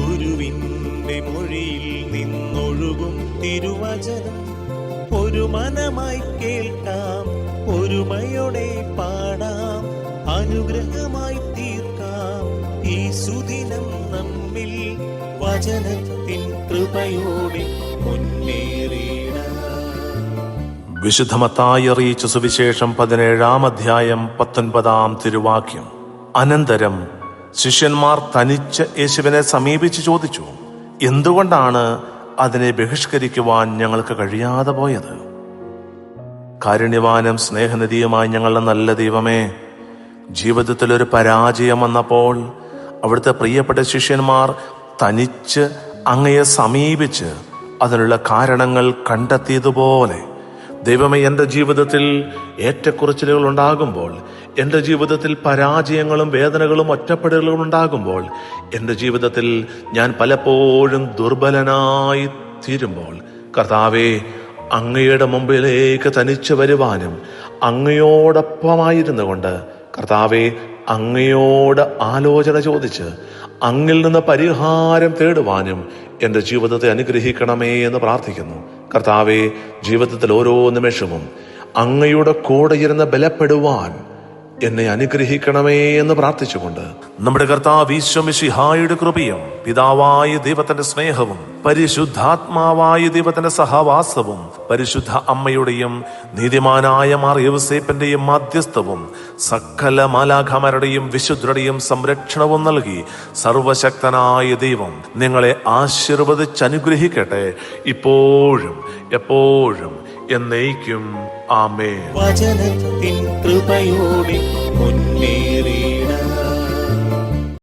ഗുരുവിന്റെ മൊഴിയിൽ നിന്നൊഴുകും തിരുവചനം. ഒരു മനമായി കേൾക്കാം ഒരുമയോടെ പാടാം അനുഗ്രഹമായി തീർക്കാം. ഈ സുദിനം നമ്മിൽ വചനത്തിൻ കൃപയോടെ വിശുദ്ധമത്തായി അറിയിച്ച സുവിശേഷം പതിനേഴാം അധ്യായം പത്തൊൻപതാം തിരുവാക്യം. അനന്തരം ശിഷ്യന്മാർ തനിച്ച് യേശുവിനെ സമീപിച്ച് ചോദിച്ചു എന്തുകൊണ്ടാണ് അതിനെ ബഹിഷ്കരിക്കുവാൻ ഞങ്ങൾക്ക് കഴിയാതെ പോയത്? കാരുണ്യവാനും സ്നേഹനിധിയുമായി ഞങ്ങളുടെ നല്ല ദൈവമേ ജീവിതത്തിൽ ഒരു പരാജയം വന്നപ്പോൾ അവിടുത്തെ പ്രിയപ്പെട്ട ശിഷ്യന്മാർ തനിച്ച് അങ്ങയെ സമീപിച്ച് അതിനുള്ള കാരണങ്ങൾ കണ്ടെത്തിയതുപോലെ ദൈവമേ എന്റെ ജീവിതത്തിൽ ഏറ്റക്കുറച്ചിലുകൾ ഉണ്ടാകുമ്പോൾ എന്റെ ജീവിതത്തിൽ പരാജയങ്ങളും വേദനകളും ഒറ്റപ്പെടലുകളും ഉണ്ടാകുമ്പോൾ എന്റെ ജീവിതത്തിൽ ഞാൻ പലപ്പോഴും ദുർബലനായി തീരുമ്പോൾ കർത്താവേ അങ്ങയുടെ മുമ്പിലേക്ക് തനിച്ചു വരുവാനും അങ്ങയോടൊപ്പമായിരുന്നു കൊണ്ട് കർത്താവെ അങ്ങയോട് ആലോചന ചോദിച്ച് അങ്ങിൽ നിന്ന് പരിഹാരം തേടുവാനും എന്റെ ജീവിതത്തെ അനുഗ്രഹിക്കണമേ എന്ന് പ്രാർത്ഥിക്കുന്നു. കർത്താവെ ജീവിതത്തിൽ ഓരോ നിമിഷവും അങ്ങയുടെ കൂടെ ഇരുന്ന് ബലപ്പെടുവാൻ എന്നെ അനുഗ്രഹിക്കണമേ എന്ന് പ്രാർത്ഥിച്ചുകൊണ്ട് നമ്മുടെ കർത്താവ് ഈശ്വമിഷിഹായുടെ കൃപയും പിതാവായ ദൈവത്തിന്റെ സ്നേഹവും പരിശുദ്ധാത്മാവായ ദൈവത്തിന്റെ സഹവാസവും പരിശുദ്ധ അമ്മയുടെയും നീതിമാനായ മാർ യവസേപ്പന്റെയും മാധ്യസ്ഥവും സകല മാലാഖമാരുടെയും വിശുദ്ധരുടെയും സംരക്ഷണവും നൽകി സർവശക്തനായ ദൈവം നിങ്ങളെ ആശീർവദിച്ചനുഗ്രഹിക്കട്ടെ. ഇപ്പോഴും എപ്പോഴും എന്നേക്കും ആമേ വചനത്തിൻ കൃപയോടെ